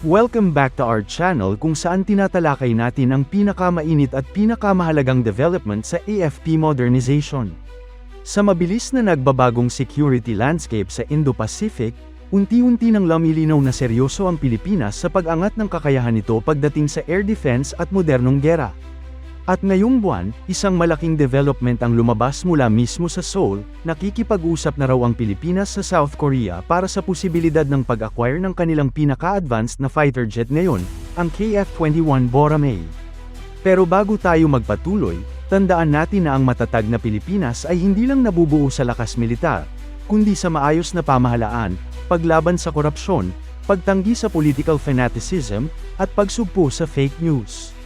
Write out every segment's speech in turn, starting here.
Welcome back to our channel kung saan tinatalakay natin ang pinakamainit at pinakamahalagang development sa AFP modernization. Sa mabilis na nagbabagong security landscape sa Indo-Pacific, unti-unti nang lumilinaw na seryoso ang Pilipinas sa pag-angat ng kakayahan nito pagdating sa air defense at modernong gera. At ngayong buwan, isang malaking development ang lumabas mula mismo sa Seoul, nakikipag-usap na raw ang Pilipinas sa South Korea para sa posibilidad ng pag-acquire ng kanilang pinaka-advanced na fighter jet ngayon, ang KF-21 Boramae. Pero bago tayo magpatuloy, tandaan natin na ang matatag na Pilipinas ay hindi lang nabubuo sa lakas militar, kundi sa maayos na pamahalaan, paglaban sa korupsyon, pagtanggi sa political fanaticism, at pagsugpo sa fake news.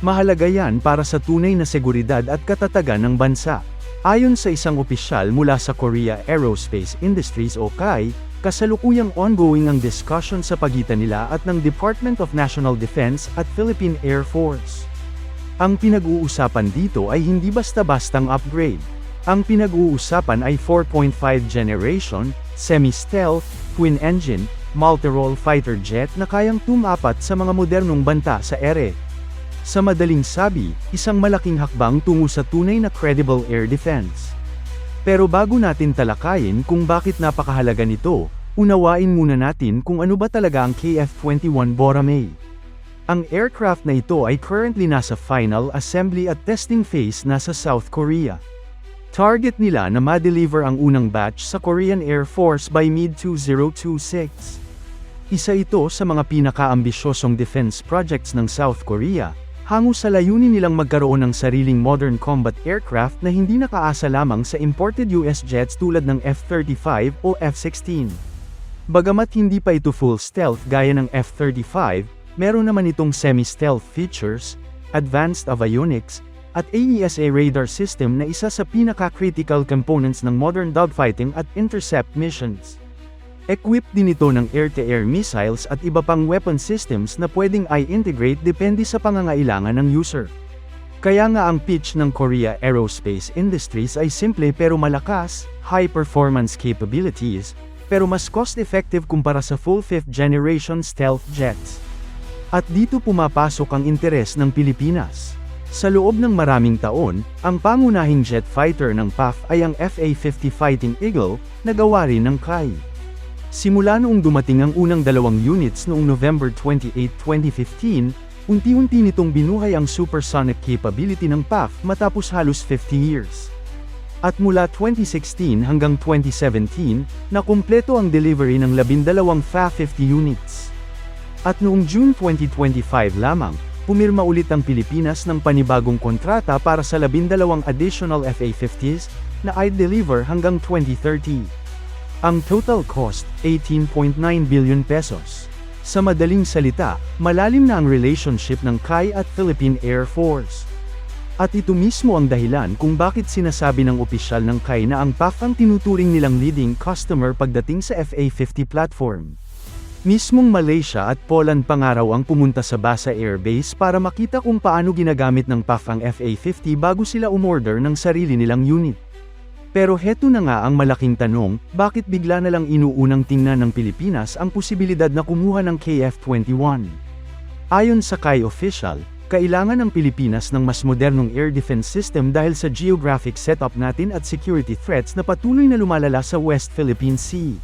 Mahalaga yan para sa tunay na seguridad at katatagan ng bansa. Ayon sa isang opisyal mula sa Korea Aerospace Industries o KAI, kasalukuyang ongoing ang discussion sa pagitan nila at ng Department of National Defense at Philippine Air Force. Ang pinag-uusapan dito ay hindi basta-bastang upgrade. Ang pinag-uusapan ay 4.5 generation, semi-stealth, twin-engine, multi-role fighter jet na kayang tumapat sa mga modernong banta sa ere. Sa madaling sabi, isang malaking hakbang tungo sa tunay na credible air defense. Pero bago natin talakayin kung bakit napakahalaga nito, unawain muna natin kung ano ba talaga ang KF-21 Boramae. Ang aircraft na ito ay currently nasa final assembly at testing phase na sa South Korea. Target nila na ma-deliver ang unang batch sa Korean Air Force by mid-2026. Isa ito sa mga pinaka-ambisyosong defense projects ng South Korea, hango sa layunin nilang magkaroon ng sariling modern combat aircraft na hindi nakaasa lamang sa imported US jets tulad ng F-35 o F-16. Bagamat hindi pa ito full stealth gaya ng F-35, meron naman itong semi-stealth features, advanced avionics, at AESA radar system na isa sa pinaka-critical components ng modern dogfighting at intercept missions. Equipped din ito ng air-to-air missiles at iba pang weapon systems na pwedeng i-integrate depende sa pangangailangan ng user. Kaya nga ang pitch ng Korea Aerospace Industries ay simple pero malakas, high-performance capabilities, pero mas cost-effective kumpara sa full 5th generation stealth jets. At dito pumapasok ang interes ng Pilipinas. Sa loob ng maraming taon, ang pangunahing jet fighter ng PAF ay ang FA-50 Fighting Eagle, na gawa rin ng KAI. Simula noong dumating ang unang dalawang units noong November 28, 2015, unti-unti nitong binuhay ang supersonic capability ng PAF matapos halos 50 years. At mula 2016 hanggang 2017, nakumpleto ang delivery ng labindalawang FA-50 units. At noong June 2025 lamang, pumirma ulit ang Pilipinas ng panibagong kontrata para sa labindalawang additional FA-50s, na i-deliver hanggang 2030. Ang total cost, 18.9 billion pesos. Sa madaling salita, malalim na ang relationship ng KAI at Philippine Air Force. At ito mismo ang dahilan kung bakit sinasabi ng opisyal ng KAI na ang PAF ang tinuturing nilang leading customer pagdating sa FA-50 platform. Mismong Malaysia at Poland pangaraw ang pumunta sa Basa Air Base para makita kung paano ginagamit ng PAF ang FA-50 bago sila umorder ng sarili nilang unit. Pero heto na nga ang malaking tanong, bakit bigla na lang inuunang tingnan ng Pilipinas ang posibilidad na kumuha ng KF-21? Ayon sa KAI official, kailangan ng Pilipinas ng mas modernong air defense system dahil sa geographic setup natin at security threats na patuloy na lumalala sa West Philippine Sea.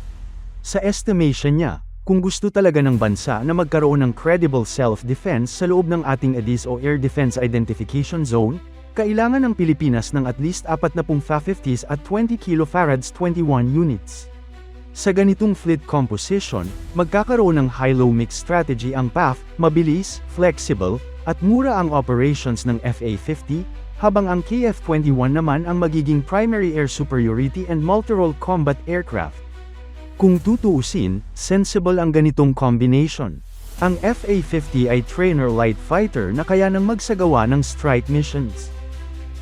Sa estimation niya, kung gusto talaga ng bansa na magkaroon ng credible self-defense sa loob ng ating ADIZ o Air Defense Identification Zone, kailangan ng Pilipinas ng at least 40 FA-50s at 20 kilofarads 21 units. Sa ganitong fleet composition, magkakaroon ng high-low mix strategy ang PAF, mabilis, flexible, at mura ang operations ng FA-50, habang ang KF-21 naman ang magiging primary air superiority and multi-role combat aircraft. Kung tutuusin, sensible ang ganitong combination. Ang FA-50 ay trainer light fighter na kaya nang magsagawa ng strike missions.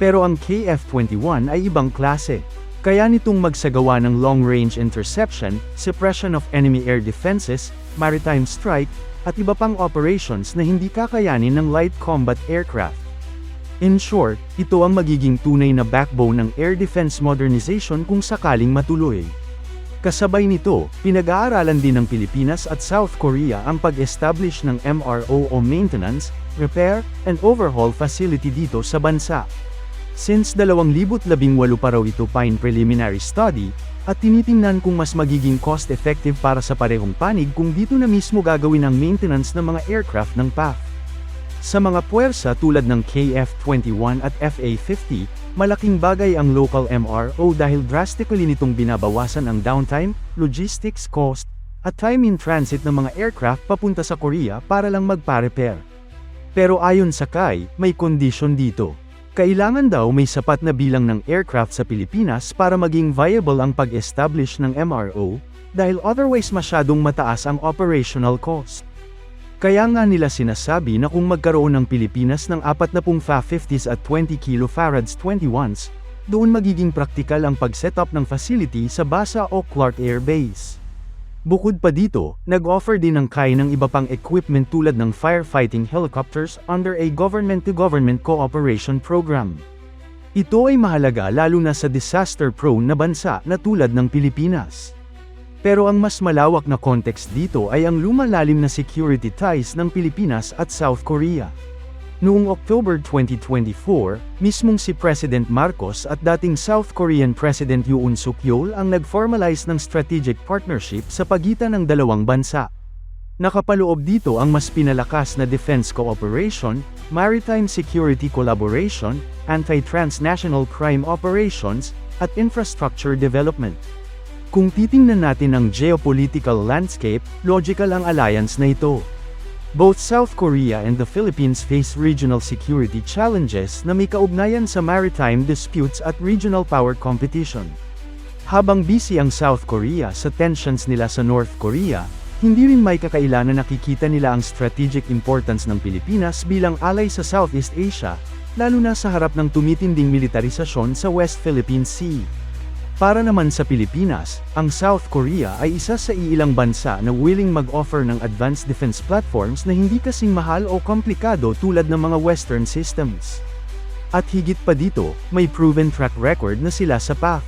Pero ang KF-21 ay ibang klase. Kaya nitong magsagawa ng long-range interception, suppression of enemy air defenses, maritime strike, at iba pang operations na hindi kakayanin ng light combat aircraft. In short, ito ang magiging tunay na backbone ng air defense modernization kung sakaling matuloy. Kasabay nito, pinag-aaralan din ng Pilipinas at South Korea ang pag-establish ng MRO o Maintenance, Repair, and Overhaul Facility dito sa bansa. Since 2018 pa raw ito pine preliminary study, at tinitingnan kung mas magiging cost-effective para sa parehong panig kung dito na mismo gagawin ang maintenance ng mga aircraft ng PAF. Sa mga puwersa tulad ng KF-21 at FA-50, malaking bagay ang local MRO dahil drastically nitong binabawasan ang downtime, logistics cost, at time in transit ng mga aircraft papunta sa Korea para lang magpa-repair. Pero ayon sa Kai, may condition dito. Kailangan daw may sapat na bilang ng aircraft sa Pilipinas para maging viable ang pag-establish ng MRO, dahil otherwise masyadong mataas ang operational cost. Kaya nga nila sinasabi na kung magkaroon ng Pilipinas ng 40 FA-50s at 20 kilofarads 21s, doon magiging praktikal ang pag-setup ng facility sa Basa o Clark Air Base. Bukod pa dito, nag-offer din ng KAI ng iba pang equipment tulad ng firefighting helicopters under a government-to-government cooperation program. Ito ay mahalaga lalo na sa disaster-prone na bansa na tulad ng Pilipinas. Pero ang mas malawak na context dito ay ang lumalalim na security ties ng Pilipinas at South Korea. Noong October 2024, mismong si President Marcos at dating South Korean President Yoon Suk Yeol ang nag-formalize ng strategic partnership sa pagitan ng dalawang bansa. Nakapaloob dito ang mas pinalakas na defense cooperation, maritime security collaboration, anti-transnational crime operations, at infrastructure development. Kung titingnan natin ang geopolitical landscape, logical ang alliance na ito. Both South Korea and the Philippines face regional security challenges na may kaugnayan sa maritime disputes at regional power competition. Habang busy ang South Korea sa tensions nila sa North Korea, hindi rin may kakailan na nakikita nila ang strategic importance ng Pilipinas bilang alay sa Southeast Asia, lalo na sa harap ng tumitinding militarisasyon sa West Philippine Sea. Para naman sa Pilipinas, ang South Korea ay isa sa iilang bansa na willing mag-offer ng advanced defense platforms na hindi kasing mahal o komplikado tulad ng mga Western systems. At higit pa dito, may proven track record na sila sa PAF.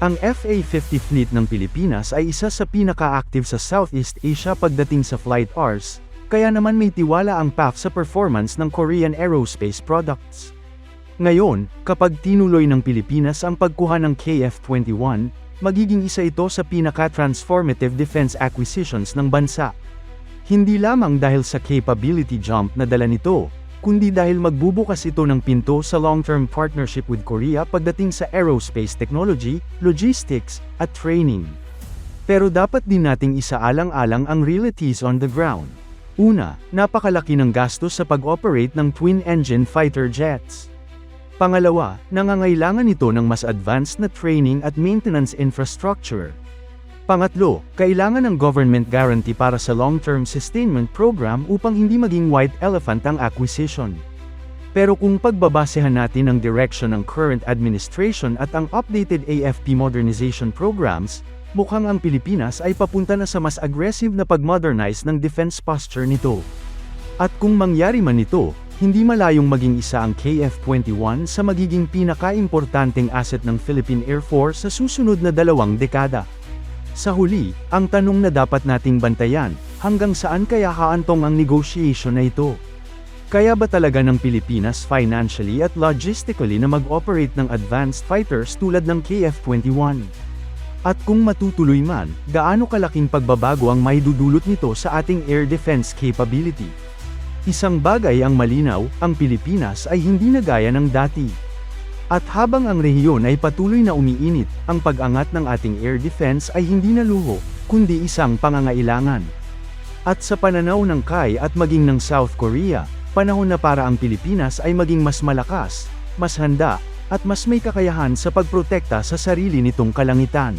Ang FA-50 fleet ng Pilipinas ay isa sa pinaka-active sa Southeast Asia pagdating sa flight hours, kaya naman may tiwala ang PAF sa performance ng Korean aerospace products. Ngayon, kapag tinuloy ng Pilipinas ang pagkuha ng KF-21, magiging isa ito sa pinaka-transformative defense acquisitions ng bansa. Hindi lamang dahil sa capability jump na dala nito, kundi dahil magbubukas ito ng pinto sa long-term partnership with Korea pagdating sa aerospace technology, logistics, at training. Pero dapat din nating isaalang-alang ang realities on the ground. Una, napakalaki ng gastos sa pag-operate ng twin-engine fighter jets. Pangalawa, nangangailangan ito ng mas advanced na training at maintenance infrastructure. Pangatlo, kailangan ng government guarantee para sa long-term sustainment program upang hindi maging white elephant ang acquisition. Pero kung pagbabasehan natin ang direction ng current administration at ang updated AFP modernization programs, mukhang ang Pilipinas ay papunta na sa mas aggressive na pag-modernize ng defense posture nito. At kung mangyari man ito, hindi malayong maging isa ang KF-21 sa magiging pinaka-importanteng asset ng Philippine Air Force sa susunod na dalawang dekada. Sa huli, ang tanong na dapat nating bantayan, hanggang saan kaya haantong ang negotiation na ito? Kaya ba talaga ng Pilipinas financially at logistically na mag-operate ng advanced fighters tulad ng KF-21? At kung matutuloy man, gaano kalaking pagbabago ang maidudulot nito sa ating air defense capability? Isang bagay ang malinaw, ang Pilipinas ay hindi na gaya ng dati. At habang ang rehiyon ay patuloy na umiinit, ang pag-angat ng ating air defense ay hindi na luho, kundi isang pangangailangan. At sa pananaw ng KAI at maging ng South Korea, panahon na para ang Pilipinas ay maging mas malakas, mas handa, at mas may kakayahan sa pagprotekta sa sarili nitong kalangitan.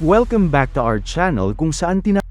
Welcome back to our channel kung saan tina